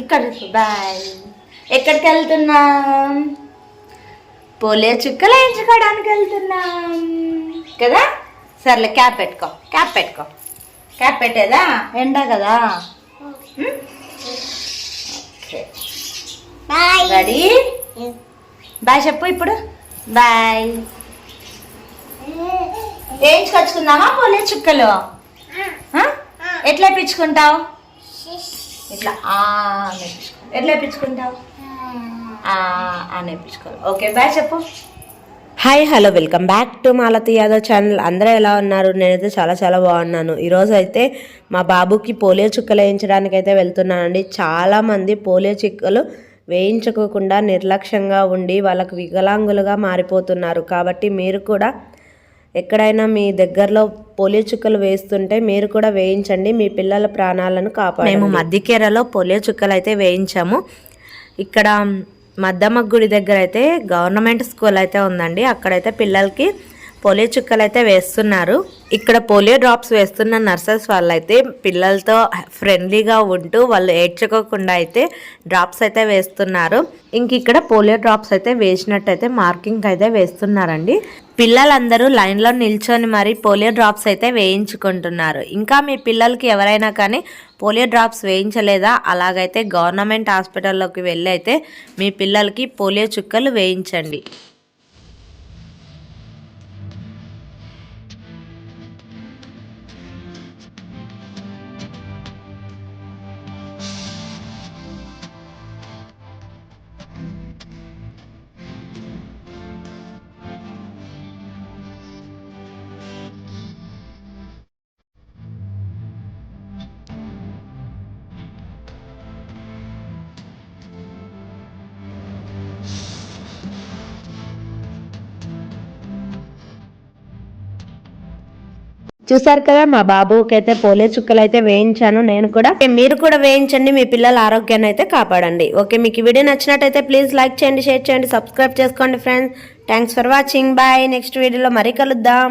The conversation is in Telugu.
ఇక్కడ బాయ్. ఎక్కడికి వెళ్తున్నాం? పోలియో చుక్కలు వేయించుకోవడానికి వెళ్తున్నాం. కదా? సర్లే క్యాప్ పెట్టుకో క్యాప్ పెట్టుకో. క్యాప్ పెట్టేదా? ఎండ కదా? బాయ్. రెడీ? బాయ్ చెప్పు ఇప్పుడు. బాయ్. వేయించుకొచ్చుకుందామా పోలియో చుక్కలు? ఎట్లా పిచ్చుకుంటావు ఇట్లా నేర్పించుకో ఎట్లా నేర్పించుకుంటావు నేర్పించుకోవాలి ఓకే బాయ్ చెప్పు. Hi hello welcome back to Malathi Yadav channel. అందరూ ఎలా ఉన్నారు? నేనైతే చాలా చాలా బాగున్నాను. ఈరోజు అయితే మా బాబుకి పోలియో చుక్కలు వేయించడానికి అయితే వెళ్తున్నానండి చాలామంది పోలియో చుక్కలు వేయించుకోకుండా నిర్లక్ష్యంగా ఉండి వాళ్ళకు వికలాంగులుగా మారిపోతున్నారు. కాబట్టి మీరు కూడా ఎక్కడైనా మీ దగ్గరలో పోలియో చుక్కలు వేస్తుంటే మీరు కూడా వేయించండి మీ పిల్లల ప్రాణాలను కాపాడు మేము మధ్యకేరలో పోలియో చుక్కలు అయితే వేయించాము. ఇక్కడ మద్దమ్మ గుడి దగ్గర అయితే గవర్నమెంట్ స్కూల్ అయితే ఉందండి. అక్కడైతే పిల్లలకి పోలియో చుక్కలు అయితే వేస్తున్నారు. ఇక్కడ పోలియో డ్రాప్స్ వేస్తున్న నర్సెస్ వాళ్ళైతే పిల్లలతో ఫ్రెండ్లీగా ఉంటూ వాళ్ళు ఏడ్చుకోకుండా అయితే డ్రాప్స్ అయితే వేస్తున్నారు. ఇంక ఇక్కడ పోలియో డ్రాప్స్ అయితే వేసినట్టయితే మార్కింగ్ అయితే వేస్తున్నారండి. పిల్లలందరూ లైన్లో నిల్చొని మరి పోలియో డ్రాప్స్ అయితే వేయించుకుంటున్నారు. ఇంకా మీ పిల్లలకి ఎవరైనా కానీ పోలియో డ్రాప్స్ వేయించలేదా? అలాగైతే గవర్నమెంట్ హాస్పిటల్లోకి వెళ్ళి అయితే మీ పిల్లలకి పోలియో చుక్కలు వేయించండి. చూసారు కదా మా బాబుకి అయితే పోలే చుక్కలు అయితే వేయించాను నేను కూడా. మీరు కూడా వేయించండి మీ పిల్లల ఆరోగ్యాన్ని అయితే కాపాడండి. ఓకే మీకు ఈ వీడియో నచ్చినట్టయితే ప్లీజ్ లైక్ చేయండి షేర్ చేయండి సబ్స్క్రైబ్ చేసుకోండి friends thanks for watching bye next వీడియోలో మరీ కలుద్దాం.